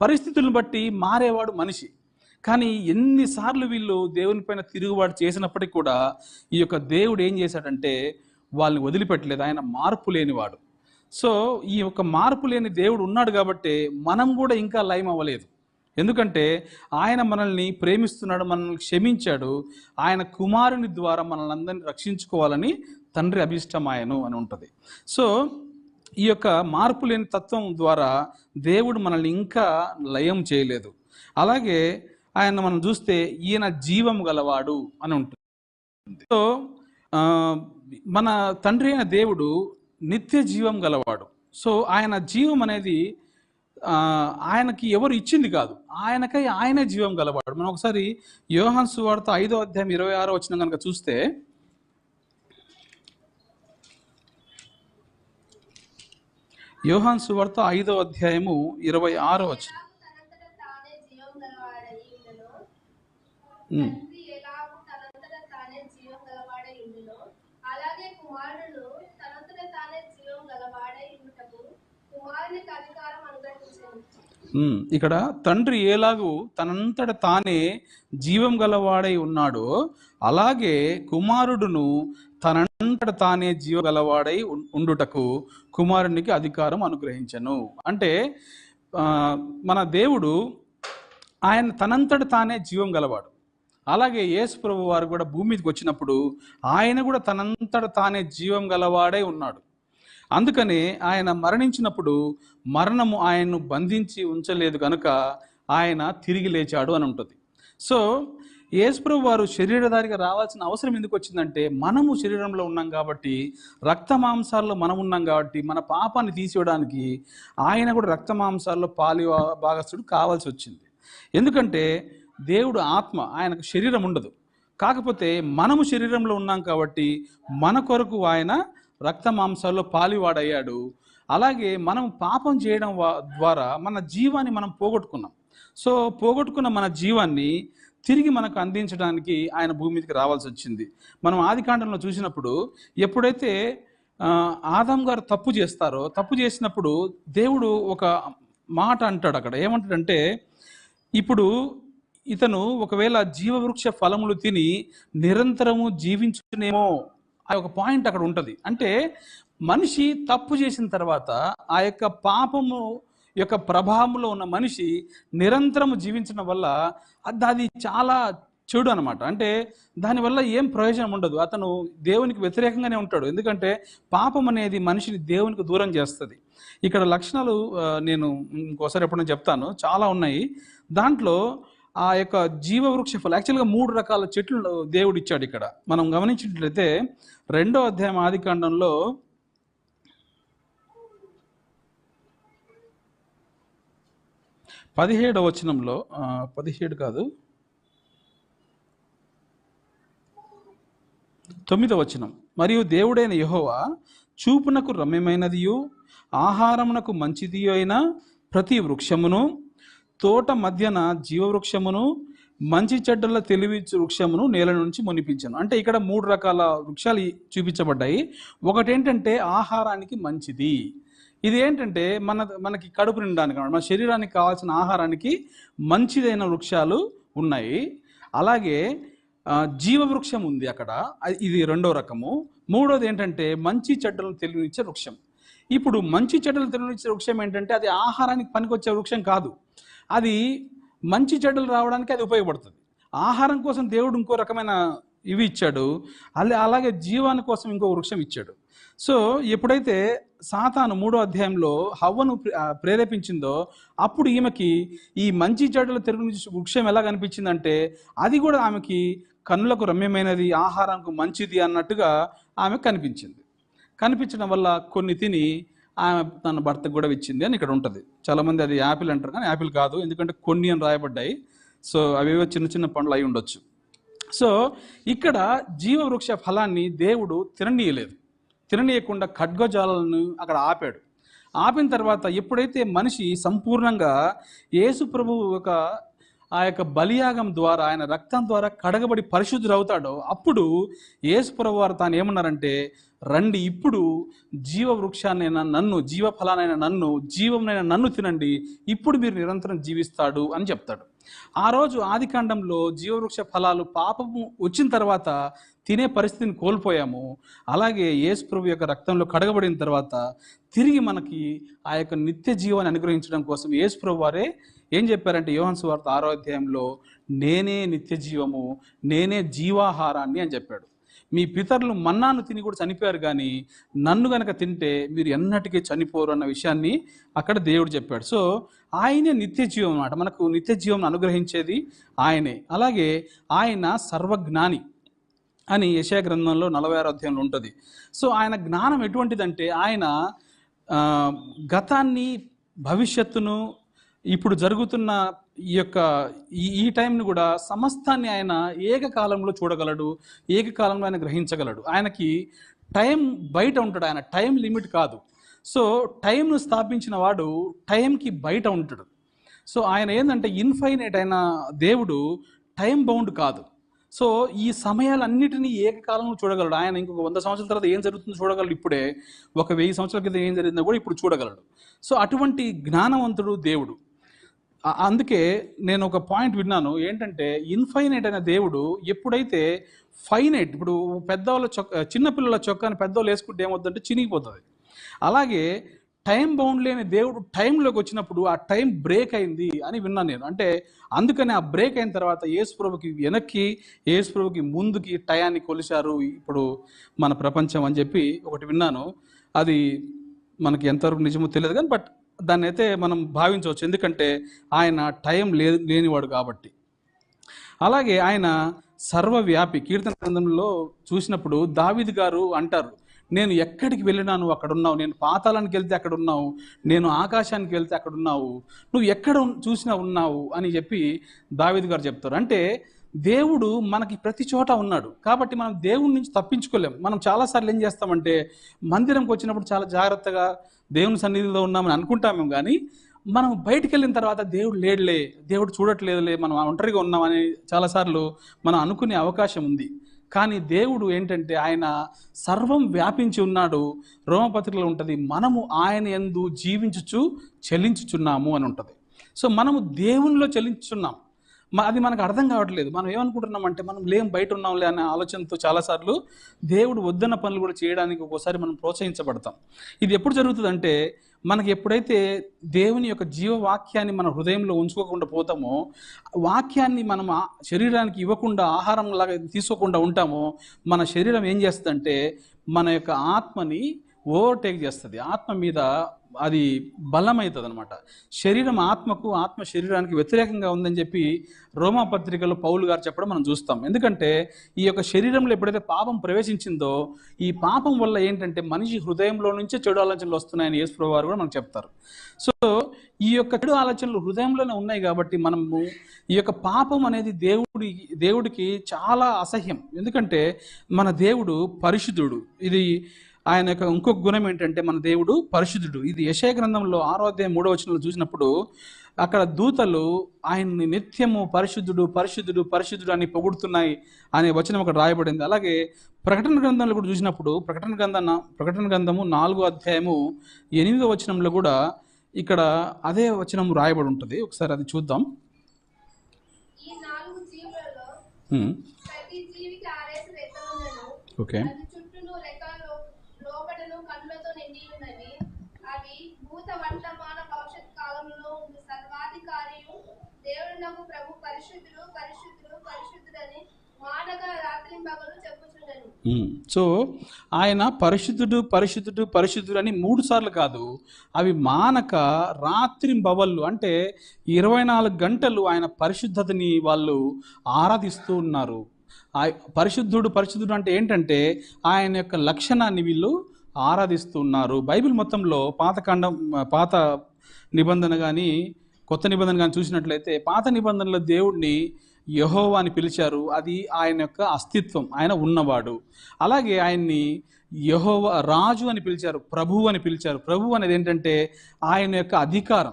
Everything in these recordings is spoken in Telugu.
పరిస్థితులను బట్టి మారేవాడు మనిషి. కానీ ఎన్నిసార్లు వీళ్ళు దేవుని పైన తిరుగుబాటు చేసినప్పటికీ కూడా ఈ యొక్క దేవుడు ఏం చేశాడంటే వాళ్ళని వదిలిపెట్టలేదు. ఆయన మార్పు లేనివాడు. సో ఈ యొక్క మార్పు లేని దేవుడు ఉన్నాడు కాబట్టి మనం కూడా ఇంకా లయం అవ్వలేదు. ఎందుకంటే ఆయన మనల్ని ప్రేమిస్తున్నాడు మనల్ని క్షమించాడు. ఆయన కుమారుని ద్వారా మనల్ని అందరినీ రక్షించుకోవాలని తండ్రి అభిష్టమాయను అని ఉంటుంది. సో ఈ యొక్క మార్పు లేని తత్వం ద్వారా దేవుడు మనల్ని ఇంకా లయం చేయలేదు. అలాగే ఆయన మనం చూస్తే ఈయన జీవం గలవాడు అని ఉంటుంది. సో ఆ, మన తండ్రి అయిన దేవుడు నిత్య జీవం గలవాడు. సో ఆయన జీవం అనేది ఆయనకి ఎవరు ఇచ్చింది కాదు. ఆయనకై ఆయనే జీవం గలవాడు. మనం ఒకసారి యోహాన్ సువార్త ఐదో అధ్యాయం ఇరవై ఆరో వచ్చిన కనుక చూస్తే యోహాన్ సువార్త ఐదో అధ్యాయము ఇరవై ఆరో వచ్చిన. తండ్రి ఎలాగూ ఇక్కడ తండ్రి ఏలాగు తనంతట తానే జీవం గలవాడై ఉన్నాడో అలాగే కుమారుడును తనంతట తానే జీవ గలవాడై ఉండుటకు కుమారునికి అధికారం అనుగ్రహించను. అంటే మన దేవుడు ఆయన తనంతట తానే జీవం గలవాడు. అలాగే యేసు ప్రభు వారు కూడా భూమి మీదకి వచ్చినప్పుడు ఆయన కూడా తనంతట తానే జీవం గలవాడై ఉన్నాడు. అందుకనే ఆయన మరణించినప్పుడు మరణము ఆయన్ను బంధించి ఉంచలేదు కనుక ఆయన తిరిగి లేచాడు అని ఉంటుంది. సో యేసుప్రభు వారు శరీరధారిగా రావాల్సిన అవసరం ఎందుకు వచ్చిందంటే మనము శరీరంలో ఉన్నాం కాబట్టి రక్త మాంసాల్లో మనం ఉన్నాం కాబట్టి మన పాపాన్ని తీసివేయడానికి ఆయన కూడా రక్త మాంసాల్లో పాలి భాగస్థుడు కావాల్సి వచ్చింది. ఎందుకంటే దేవుడు ఆత్మ ఆయనకు శరీరం ఉండదు. కాకపోతే మనము శరీరంలో ఉన్నాం కాబట్టి మన కొరకు ఆయన రక్త మాంసాల్లో పాలివాడయ్యాడు. అలాగే మనం పాపం చేయడం ద్వారా మన జీవాన్ని మనం పోగొట్టుకున్నాం. సో పోగొట్టుకున్న మన జీవాన్ని తిరిగి మనకు అందించడానికి ఆయన భూమి మీదకి రావాల్సి వచ్చింది. మనం ఆదికాండంలో చూసినప్పుడు ఎప్పుడైతే ఆదాం గారు తప్పు చేస్తారో తప్పు చేసినప్పుడు దేవుడు ఒక మాట అంటాడు అక్కడ. ఏమంటాడంటే ఇప్పుడు ఇతను ఒకవేళ జీవవృక్ష ఫలములు తిని నిరంతరము జీవించునేమో ఆ ఒక పాయింట్ అక్కడ ఉంటుంది. అంటే మనిషి తప్పు చేసిన తర్వాత ఆ యొక్క పాపము యొక్క ప్రభావంలో ఉన్న మనిషి నిరంతరము జీవించడం వల్ల అది అది చాలా చెడు అనమాట అంటే దానివల్ల ఏం ప్రయోజనం ఉండదు. అతను దేవునికి వ్యతిరేకంగానే ఉంటాడు. ఎందుకంటే పాపం అనేది మనిషిని దేవునికి దూరం చేస్తుంది. ఇక్కడ లక్షణాలు నేను ఇంకోసారి ఎప్పుడైనా చెప్తాను. చాలా ఉన్నాయి. దాంట్లో ఆ యొక్క జీవవృక్ష ఫలం యాక్చువల్గా మూడు రకాల చెట్లు దేవుడు ఇచ్చాడు ఇక్కడ. మనం గమనించినట్లయితే రెండో అధ్యాయం ఆది కాండంలో పదిహేడవ వచనంలో పదిహేడు కాదు. తొమ్మిదవ వచనం. మరియు దేవుడైన యహోవా చూపునకు రమ్యమైనదియు ఆహారమునకు మంచిది అయిన ప్రతి వృక్షమును తోట మధ్యన జీవవృక్షమును మంచి చెడ్డల తెలివి వృక్షమును నేల నుంచి మునిపించను. అంటే ఇక్కడ మూడు రకాల వృక్షాలు చూపించబడ్డాయి. ఒకటి ఏంటంటే ఆహారానికి మంచిది. ఇది ఏంటంటే మన మనకి కడుపు నిండడానికి మన శరీరానికి కావాల్సిన ఆహారానికి మంచిదైన వృక్షాలు ఉన్నాయి. అలాగే జీవవృక్షం ఉంది అక్కడ. ఇది రెండో రకము. మూడోది ఏంటంటే మంచి చెడ్డలను తెలియనిచ్చే వృక్షం. ఇప్పుడు మంచి చెడ్డలు తెలియనిచ్చే వృక్షం ఏంటంటే అది ఆహారానికి పనికొచ్చే వృక్షం కాదు. అది మంచి చెడులు రావడానికి అది ఉపయోగపడుతుంది. ఆహారం కోసం దేవుడు ఇంకో రకమైన ఇవి ఇచ్చాడు. అలా అలాగే జీవాని కోసం ఇంకో వృక్షం ఇచ్చాడు. సో ఎప్పుడైతే సాతాను మూడో అధ్యాయంలో హవ్వను ప్రే- ప్రేరేపించిందో అప్పుడు ఈమెకి ఈ మంచి చెడుల తెరుగు నుంచి వృక్షం ఎలా కనిపించిందంటే అది కూడా ఆమెకి కన్నులకు రమ్యమైనది ఆహారంకు మంచిది అన్నట్టుగా ఆమె కనిపించింది. కనిపించడం వల్ల కొన్ని తిని ఆమె తన భర్తకు కూడా ఇచ్చింది అని ఇక్కడ ఉంటుంది. చాలామంది అది యాపిల్ అంటారు కానీ యాపిల్ కాదు. ఎందుకంటే కొన్ని అని రాయబడ్డాయి. సో అవేవో చిన్న చిన్న పండ్లు అయి ఉండొచ్చు. సో ఇక్కడ జీవవృక్ష ఫలాన్ని దేవుడు తిననీయలేదు. తిననీయకుండా ఖడ్గజాలను అక్కడ ఆపాడు. ఆపిన తర్వాత ఎప్పుడైతే మనిషి సంపూర్ణంగా యేసు ప్రభు ఒక ఆ యొక్క బలియాగం ద్వారా ఆయన రక్తం ద్వారా కడగబడి పరిశుద్ధుడు అవుతాడో అప్పుడు యేసు ప్రభు వారు తాను ఏమన్నారంటే రండి ఇప్పుడు జీవ వృక్షాన్నైనా నన్ను జీవ ఫలానైన నన్ను జీవంనైన నన్ను తినండి. ఇప్పుడు మీరు నిరంతరం జీవిస్తాడు అని చెప్తాడు. ఆ రోజు ఆదికాండంలో జీవవృక్ష ఫలాలు పాపము వచ్చిన తర్వాత తినే పరిస్థితిని కోల్పోయాము. అలాగే యేసు ప్రభు యొక్క రక్తంలో కడగబడిన తర్వాత తిరిగి మనకి ఆ యొక్క నిత్య జీవాన్ని అనుగ్రహించడం కోసం యేసు ప్రభు వారే ఏం చెప్పారంటే యోహన్ సువార్త ఆరో అధ్యాయంలో నేనే నిత్య జీవము నేనే జీవాహారాన్ని అని చెప్పాడు. మీ పితరులు మన్నాను తిని కూడా చనిపోయారు కానీ నన్ను గనక తింటే మీరు ఎన్నటికీ చనిపోరు అన్న విషయాన్ని అక్కడ దేవుడు చెప్పాడు. సో ఆయనే నిత్య జీవం అన్నమాట. మనకు నిత్య జీవం అనుగ్రహించేది ఆయనే. అలాగే ఆయన సర్వజ్ఞాని అని యశయ గ్రంథంలో నలభై ఆరు అధ్యాయంలో ఉంటుంది. సో ఆయన జ్ఞానం ఎటువంటిదంటే ఆయన గతాన్ని భవిష్యత్తును ఇప్పుడు జరుగుతున్న ఈ యొక్క ఈ ఈ టైంని కూడా సమస్తాన్ని ఆయన ఏకకాలంలో చూడగలడు ఏకకాలంలో ఆయన గ్రహించగలడు. ఆయనకి టైం బయట ఉంటాడు ఆయన టైం లిమిట్ కాదు. సో టైంను స్థాపించిన వాడు టైంకి బయట ఉంటాడు. సో ఆయన ఏంటంటే ఇన్ఫైనైట్ అయిన దేవుడు టైం బౌండ్ కాదు. సో ఈ సమయాలన్నిటినీ ఏకకాలంలో చూడగలడు. ఆయన ఇంకొక వంద సంవత్సరాల తర్వాత ఏం జరుగుతుందో చూడగలడు ఇప్పుడే. ఒక వెయ్యి సంవత్సరాల క్రితం ఏం జరిగిందో కూడా ఇప్పుడు చూడగలడు. సో అటువంటి జ్ఞానవంతుడు దేవుడు. అందుకే నేను ఒక పాయింట్ విన్నాను. ఏంటంటే ఇన్ఫైనైట్ అయిన దేవుడు ఎప్పుడైతే ఫైనైట్ ఇప్పుడు పెద్దవాళ్ళ చొక్క చిన్నపిల్లల చొక్కాని పెద్దవాళ్ళు వేసుకుంటే ఏమవుతుందంటే చినిగిపోతుంది. అలాగే టైం బౌండ్ లేని దేవుడు టైంలోకి వచ్చినప్పుడు ఆ టైం బ్రేక్ అయింది అని విన్నాను నేను. అంటే అందుకని ఆ బ్రేక్ అయిన తర్వాత యేసుప్రభుకి వెనక్కి యేసుప్రభుకి ముందుకి టయాన్ని కొలిచారు ఇప్పుడు మన ప్రపంచం అని చెప్పి ఒకటి విన్నాను. అది మనకి ఎంతవరకు నిజమో తెలియదు కానీ బట్ దాన్ని అయితే మనం భావించవచ్చు. ఎందుకంటే ఆయన టైం లే లేనివాడు కాబట్టి. అలాగే ఆయన సర్వవ్యాపి కీర్తన గ్రంథంలో చూసినప్పుడు దావిద్ గారు అంటారు నేను ఎక్కడికి వెళ్ళినా నువ్వు అక్కడ ఉన్నావు నేను పాతాళానికి వెళ్తే అక్కడ ఉన్నావు నేను ఆకాశానికి వెళ్తే అక్కడ ఉన్నావు నువ్వు ఎక్కడ చూసినా ఉన్నావు అని చెప్పి దావిద్ గారు చెప్తారు. అంటే దేవుడు మనకి ప్రతి చోట ఉన్నాడు. కాబట్టి మనం దేవుడి నుంచి తప్పించుకోలేం. మనం చాలాసార్లు ఏం చేస్తామంటే మందిరంకి వచ్చినప్పుడు చాలా జాగ్రత్తగా దేవుని సన్నిధిలో ఉన్నామని అనుకుంటాము కానీ మనం బయటికి వెళ్ళిన తర్వాత దేవుడు లేడులే దేవుడు చూడట్లేదులే మనం ఒంటరిగా ఉన్నామని చాలాసార్లు మనం అనుకునే అవకాశం ఉంది. కానీ దేవుడు ఏంటంటే ఆయన సర్వం వ్యాపించి ఉన్నాడు. రోమపత్రికలో ఉంటుంది మనము ఆయన ఎందు జీవించుచు చెల్లించుచున్నాము అని ఉంటుంది. సో మనము దేవునిలో చెల్లించుచున్నాం. అది మనకు అర్థం కావట్లేదు. మనం ఏమనుకుంటున్నాం అంటే మనం లేం బయట ఉన్నాంలే అనే ఆలోచనతో చాలాసార్లు దేవుడు వద్దన్న పనులు కూడా చేయడానికి ఒక్కోసారి మనం ప్రోత్సహించబడతాం. ఇది ఎప్పుడు జరుగుతుందంటే మనకి ఎప్పుడైతే దేవుని యొక్క జీవవాక్యాన్ని మన హృదయంలో ఉంచుకోకుండా పోతామో వాక్యాన్ని మనం శరీరానికి ఇవ్వకుండా ఆహారం లాగా తీసుకోకుండా ఉంటామో మన శరీరం ఏం చేస్తుందంటే మన యొక్క ఆత్మని ఓవర్టేక్ చేస్తుంది. ఆత్మ మీద అది బలమవుతుంది అనమాట శరీరం ఆత్మకు ఆత్మ శరీరానికి వ్యతిరేకంగా ఉందని చెప్పి రోమా పత్రికలో పౌలు గారు చెప్పడం మనం చూస్తాం. ఎందుకంటే ఈ యొక్క శరీరంలో ఎప్పుడైతే పాపం ప్రవేశించిందో ఈ పాపం వల్ల ఏంటంటే మనిషి హృదయంలో నుంచే చెడు ఆలోచనలు వస్తున్నాయని యేసు వారు కూడా మనకు చెప్తారు. సో ఈ యొక్క చెడు ఆలోచనలు హృదయంలోనే ఉన్నాయి కాబట్టి మనము ఈ యొక్క పాపం అనేది దేవుడి దేవుడికి చాలా అసహ్యం. ఎందుకంటే మన దేవుడు పరిశుద్ధుడు. ఇది ఆయన యొక్క ఇంకొక గుణం ఏంటంటే మన దేవుడు పరిశుద్ధుడు. ఇది యశయ గ్రంథంలో ఆరో అధ్యాయం మూడో వచనంలో చూసినప్పుడు అక్కడ దూతలు ఆయన్ని నిత్యము పరిశుద్ధుడు పరిశుద్ధుడు పరిశుద్ధుడు అని పొగుడుతున్నాయి అనే వచనం అక్కడ రాయబడింది. అలాగే ప్రకటన గ్రంథంలో కూడా చూసినప్పుడు ప్రకటన గ్రంథం ప్రకటన గ్రంథము నాలుగో అధ్యాయము ఎనిమిదో వచనంలో కూడా ఇక్కడ అదే వచనం రాయబడి ఉంటుంది. ఒకసారి అది చూద్దాం. ఈ సమస్త వర్తమాన భవిష్యత్ కాలంలో ఉన్న సర్వాధికారియు దేవుడునకు ప్రభు పరిశుద్ధుడు పరిశుద్ధుడు పరిశుద్ధుడని మానక రాత్రి పగలు చెప్పుచుండను. సో ఆయన పరిశుద్ధుడు పరిశుద్ధుడు పరిశుద్ధుడు అని మూడు సార్లు కాదు అవి మానక రాత్రి బవళ్ళు అంటే ఇరవై నాలుగు గంటలు ఆయన పరిశుద్ధతని వాళ్ళు ఆరాధిస్తూ ఉన్నారు. పరిశుద్ధుడు పరిశుద్ధుడు అంటే ఏంటంటే ఆయన యొక్క లక్షణాన్ని వీళ్ళు ఆరాధిస్తున్నారు. బైబిల్ మొత్తంలో పాతకాండం పాత నిబంధన కానీ కొత్త నిబంధన కానీ చూసినట్లయితే పాత నిబంధనలో దేవుడిని యహోవా అని పిలిచారు. అది ఆయన యొక్క అస్తిత్వం ఆయన ఉన్నవాడు. అలాగే ఆయన్ని యహోవ రాజు అని పిలిచారు ప్రభువు అని పిలిచారు. ప్రభువు అనేది ఏంటంటే ఆయన యొక్క అధికారం.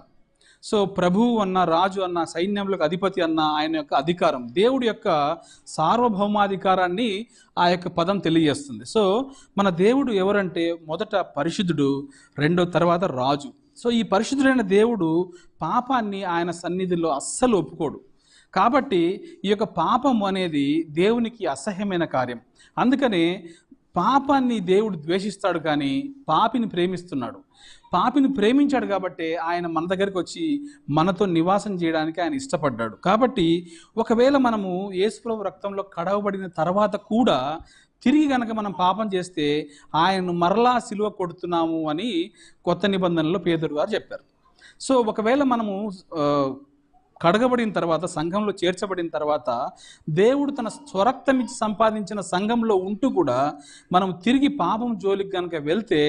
సో ప్రభువు అన్న రాజు అన్న సైన్యములకు అధిపతి అన్న ఆయన యొక్క అధికారం దేవుడి యొక్క సార్వభౌమాధికారాన్ని ఆ యొక్క పదం తెలియజేస్తుంది. సో మన దేవుడు ఎవరంటే మొదట పరిశుద్ధుడు రెండో తర్వాత రాజు. సో ఈ పరిశుద్ధుడైన దేవుడు పాపాన్ని ఆయన సన్నిధిలో అస్సలు ఒప్పుకోడు. కాబట్టి ఈ యొక్క పాపం అనేది దేవునికి అసహ్యమైన కార్యం. అందుకనే పాపాన్ని దేవుడు ద్వేషిస్తాడు కానీ పాపిని ప్రేమిస్తున్నాడు. పాపిని ప్రేమించాడు కాబట్టి ఆయన మన దగ్గరికి వచ్చి మనతో నివాసం చేయడానికి ఆయన ఇష్టపడ్డాడు. కాబట్టి ఒకవేళ మనము యేసుప్రభు రక్తంలో కడవబడిన తర్వాత కూడా తిరిగి గనక మనం పాపం చేస్తే ఆయనను మరలా సిలువ కొడుతున్నాము అని కొత్త నిబంధనలో పేదరు గారు చెప్పారు. సో ఒకవేళ మనము కడగబడిన తర్వాత సంఘంలో చేర్చబడిన తర్వాత దేవుడు తన స్వరక్తం ఇచ్చి సంపాదించిన సంఘంలో ఉంటూ కూడా మనం తిరిగి పాపం జోలికి కనుక వెళ్తే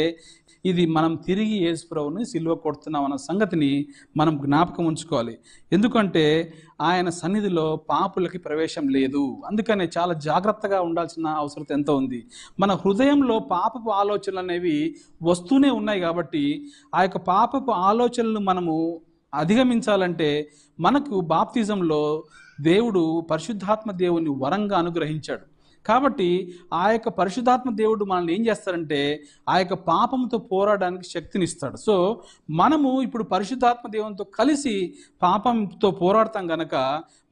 ఇది మనం తిరిగి యేసుప్రభుని సిలువ కొడుతున్నాం అన్న సంగతిని మనం జ్ఞాపకం ఉంచుకోవాలి. ఎందుకంటే ఆయన సన్నిధిలో పాపులకి ప్రవేశం లేదు. అందుకనే చాలా జాగ్రత్తగా ఉండాల్సిన అవసరం ఎంతో ఉంది. మన హృదయంలో పాపపు ఆలోచనలు అనేవి వస్తూనే ఉన్నాయి కాబట్టి ఆ యొక్క పాపపు ఆలోచనలు మనము అధిగమించాలంటే మనకు బాప్తిజంలో దేవుడు పరిశుద్ధాత్మ దేవుని వరంగా అనుగ్రహించాడు. కాబట్టి ఆ యొక్క పరిశుధాత్మ దేవుడు మనల్ని ఏం చేస్తారంటే ఆ యొక్క పాపంతో పోరాడడానికి శక్తిని ఇస్తాడు సో మనము ఇప్పుడు పరిశుద్ధాత్మ దేవునితో కలిసి పాపంతో పోరాడతాం గనక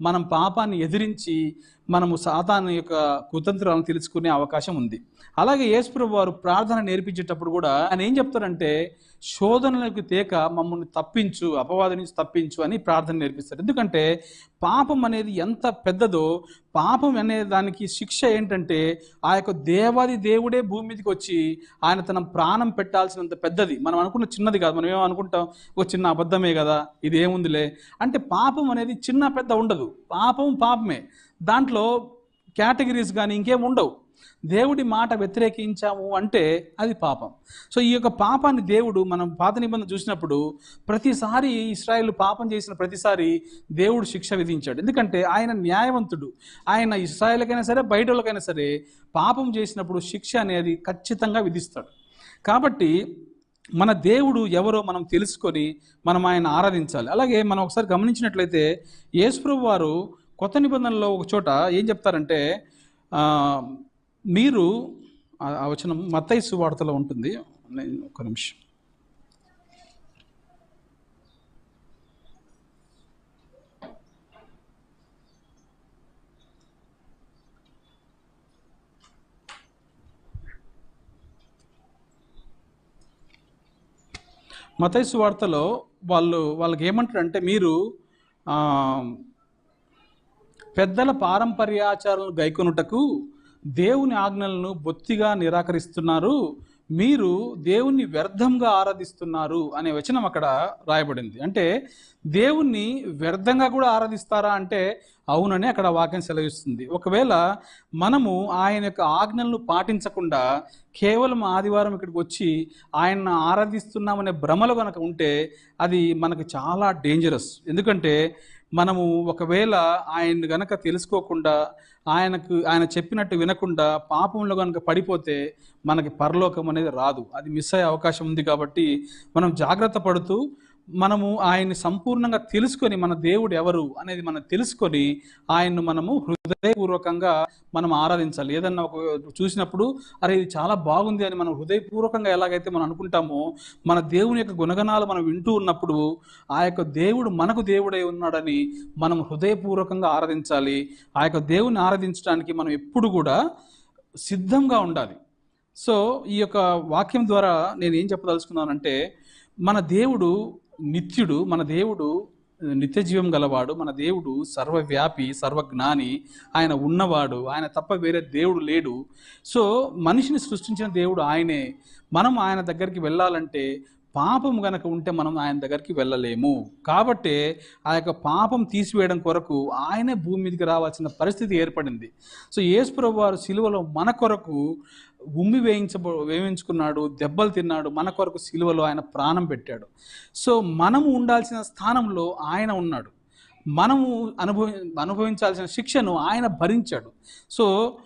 మనం పాపాన్ని ఎదిరించి మనము సాతాను యొక్క కుతంత్రాలను తెలుసుకునే అవకాశం ఉంది. అలాగే యేసుప్రభు వారు ప్రార్థన నేర్పించేటప్పుడు కూడా ఆయన ఏం చెప్తారంటే శోధనలకు తేక మమ్మల్ని తప్పించు అపవాదం నుంచి తప్పించు అని ప్రార్థన నేర్పిస్తారు. ఎందుకంటే పాపం అనేది ఎంత పెద్దదో పాపం అనే దానికి శిక్ష ఏంటంటే ఆ యొక్క దేవాది దేవుడే భూమి మీదకి వచ్చి ఆయన తన ప్రాణం పెట్టాల్సినంత పెద్దది. మనం అనుకున్న చిన్నది కాదు. మనం ఏమో అనుకుంటాం ఒక చిన్న అబద్ధమే కదా ఇది ఏముందిలే అంటే పాపం అనేది చిన్న పెద్ద ఉండదు. పాపం పాపమే. దాంట్లో కేటగిరీస్ కానీ ఇంకేం ఉండవు. దేవుడి మాట వ్యతిరేకించాము అంటే అది పాపం. సో ఈ యొక్క పాపాన్ని దేవుడు మనం పాత నిబంధన చూసినప్పుడు ప్రతిసారి ఇస్రాయేల్ పాపం చేసిన ప్రతిసారి దేవుడు శిక్ష విధించాడు. ఎందుకంటే ఆయన న్యాయవంతుడు. ఆయన ఇస్రాయేల్కైనా సరే బయటలకైనా సరే పాపం చేసినప్పుడు శిక్ష అనేది ఖచ్చితంగా విధిస్తాడు. కాబట్టి మన దేవుడు ఎవరో మనం తెలుసుకొని మనం ఆయన ఆరాధించాలి. అలాగే మనం ఒకసారి గమనించినట్లయితే యేసుప్రభు వారు కొత్త నిబంధనలో ఒక చోట ఏం చెప్తారంటే మీరు ఆ- ఆ వచనం మత్తయి ఉంటుంది. ఒక నిమిషం. మతైసు వార్తలో వాళ్ళు వాళ్ళకి ఏమంటారంటే మీరు పెద్దల పారంపర్యాచారాలను గైకొనుటకు దేవుని ఆజ్ఞలను బొత్తిగా నిరాకరిస్తున్నారు. మీరు దేవుణ్ణి వ్యర్థంగా ఆరాధిస్తున్నారు అనే వచనం అక్కడ రాయబడింది. అంటే దేవుణ్ణి వ్యర్థంగా కూడా ఆరాధిస్తారా అంటే అవునని అక్కడ వాక్యం సెలవిస్తుంది. ఒకవేళ మనము ఆయన యొక్క ఆజ్ఞలను పాటించకుండా కేవలం ఆదివారం ఇక్కడికి వచ్చి ఆయన ఆరాధిస్తున్నామనే భ్రమలు కనుక ఉంటే అది మనకు చాలా డేంజరస్ ఎందుకంటే మనము ఒకవేళ ఆయన గనక తెలుసుకోకుండా ఆయనకు ఆయన చెప్పినట్టు వినకుండా పాపంలో కనుక పడిపోతే మనకి పరలోకం అనేది రాదు. అది మిస్ అయ్యే అవకాశం ఉంది కాబట్టి మనం జాగ్రత్త పడుతూ మనము ఆయన్ని సంపూర్ణంగా తెలుసుకొని మన దేవుడు ఎవరు అనేది మనం తెలుసుకొని ఆయన్ను మనము హృదయపూర్వకంగా మనం ఆరాధించాలి. ఏదన్నా ఒక చూసినప్పుడు అరే ఇది చాలా బాగుంది అని మనం హృదయపూర్వకంగా ఎలాగైతే మనం అనుకుంటామో మన దేవుని యొక్క గుణగణాలు మనం వింటూ ఉన్నప్పుడు ఆ యొక్క దేవుడు మనకు దేవుడై ఉన్నాడని మనం హృదయపూర్వకంగా ఆరాధించాలి. ఆ యొక్క దేవుని ఆరాధించడానికి మనం ఎప్పుడు కూడా సిద్ధంగా ఉండాలి. సో ఈ యొక్క వాక్యం ద్వారా నేను ఏం చెప్పదలుచుకున్నానంటే మన దేవుడు నిత్యుడు మన దేవుడు నిత్య జీవం గలవాడు మన దేవుడు సర్వవ్యాపి సర్వజ్ఞాని ఆయన ఉన్నవాడు ఆయన తప్ప వేరే దేవుడు లేడు. సో మనిషిని సృష్టించిన దేవుడు ఆయనే. మనం ఆయన దగ్గరికి వెళ్ళాలంటే పాపం గనక ఉంటే మనం ఆయన దగ్గరికి వెళ్ళలేము. కాబట్టి ఆ యొక్క పాపం తీసివేయడం కొరకు ఆయనే భూమి మీదకి రావాల్సిన పరిస్థితి ఏర్పడింది. సో యేసుప్రభు వారు సిలువలో మన కొరకు ఉమ్మి వేయించబ వేయించుకున్నాడు దెబ్బలు తిన్నాడు మన కొరకు సిలువలో ఆయన ప్రాణం పెట్టాడు. సో మనము ఉండాల్సిన స్థానంలో ఆయన ఉన్నాడు. మనము అనుభవి అనుభవించాల్సిన శిక్షను ఆయన భరించాడు. సో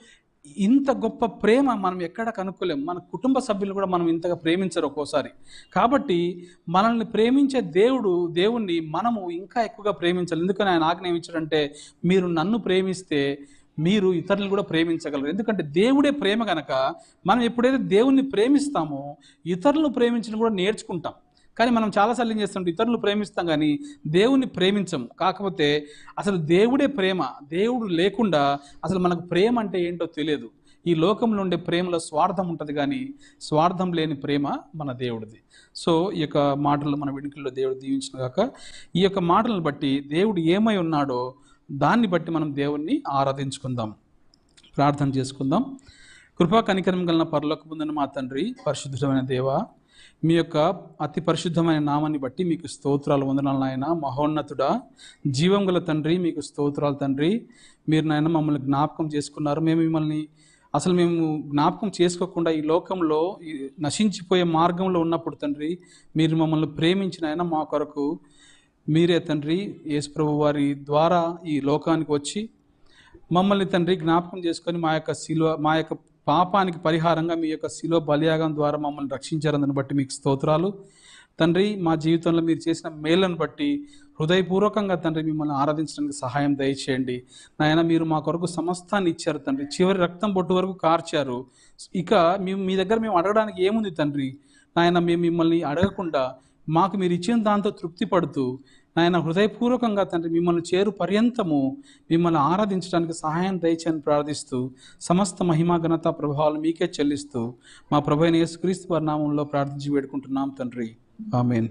ఇంత గొప్ప ప్రేమ మనం ఎక్కడ కనుక్కోలేము మన కుటుంబ సభ్యులు కూడా మనం ఇంతగా ప్రేమించరు ఒక్కోసారి. కాబట్టి మనల్ని ప్రేమించే దేవుడు దేవుణ్ణి మనము ఇంకా ఎక్కువగా ప్రేమించాలి. ఎందుకని ఆయన ఆజ్ఞ ఏమిచ్చాడంటే మీరు నన్ను ప్రేమిస్తే మీరు ఇతరులను కూడా ప్రేమించగలరు. ఎందుకంటే దేవుడే ప్రేమ గనక మనం ఎప్పుడైతే దేవుణ్ణి ప్రేమిస్తామో ఇతరులను ప్రేమించడం కూడా నేర్చుకుంటాం. కానీ మనం చాలాసార్లు ఏం చేస్తుంటాం? ఇతరులు ప్రేమిస్తాం కానీ దేవుణ్ణి ప్రేమించం కాకపోతే అసలు దేవుడే ప్రేమ. దేవుడు లేకుండా అసలు మనకు ప్రేమ అంటే ఏంటో తెలియదు. ఈ లోకంలో ఉండే ప్రేమలో స్వార్థం ఉంటుంది కానీ స్వార్థం లేని ప్రేమ మన దేవుడిది. సో ఈ యొక్క మాటలు మన వెనుకల్లో దేవుడు దీవించిన కాక ఈ యొక్క మాటలను బట్టి దేవుడు ఏమై ఉన్నాడో దాన్ని బట్టి మనం దేవుణ్ణి ఆరాధించుకుందాం. ప్రార్థన చేసుకుందాం. కృపా కనికరం గలన పరలోక పొందిన మా తండ్రి పరిశుద్ధమైన దేవ మీ యొక్క అతి పరిశుద్ధమైన నామాన్ని బట్టి మీకు స్తోత్రాలు వందనాలు నాయన. మహోన్నతుడా జీవం గల తండ్రి మీకు స్తోత్రాలు తండ్రి. మీరు నాయన మమ్మల్ని జ్ఞాపకం చేసుకున్నారు. మేము మిమ్మల్ని అసలు మేము జ్ఞాపకం చేసుకోకుండా ఈ లోకంలో ఈ నశించిపోయే మార్గంలో ఉన్నప్పుడు తండ్రి మీరు మమ్మల్ని ప్రేమించిన ఆయన మా కొరకు మీరే తండ్రి యేసుప్రభు వారి ద్వారా ఈ లోకానికి వచ్చి మమ్మల్ని తండ్రి జ్ఞాపకం చేసుకొని మా యొక్క శిలువ మా యొక్క పాపానికి పరిహారంగా మీ యొక్క శిలో బలియాగం ద్వారా మమ్మల్ని రక్షించారని బట్టి మీకు స్తోత్రాలు. తండ్రి మా జీవితంలో మీరు చేసిన మేలను బట్టి హృదయపూర్వకంగా తండ్రి మిమ్మల్ని ఆరాధించడానికి సహాయం దయచేయండి. నాయన మీరు మా కొరకు సమస్తాన్ని ఇచ్చారు తండ్రి. చివరి రక్తం బొట్టు వరకు కార్చారు. ఇక మేము మీ దగ్గర మేము అడగడానికి ఏముంది తండ్రి? నాయన మేము మిమ్మల్ని అడగకుండా మాకు మీరు ఇచ్చిన దాంతో తృప్తి పడుతూ నాయన హృదయపూర్వకంగా తండ్రి మిమ్మల్ని చేరు పర్యంతము మిమ్మల్ని ఆరాధించడానికి సహాయం దయచేయని ప్రార్థిస్తూ సమస్త మహిమా ఘనత ప్రభావాలు మీకే చెల్లిస్తూ మా ప్రభు అయిన యేసుక్రీస్తు పరిణామంలో ప్రార్థించి వేడుకుంటున్నాం తండ్రి. ఆమెన్.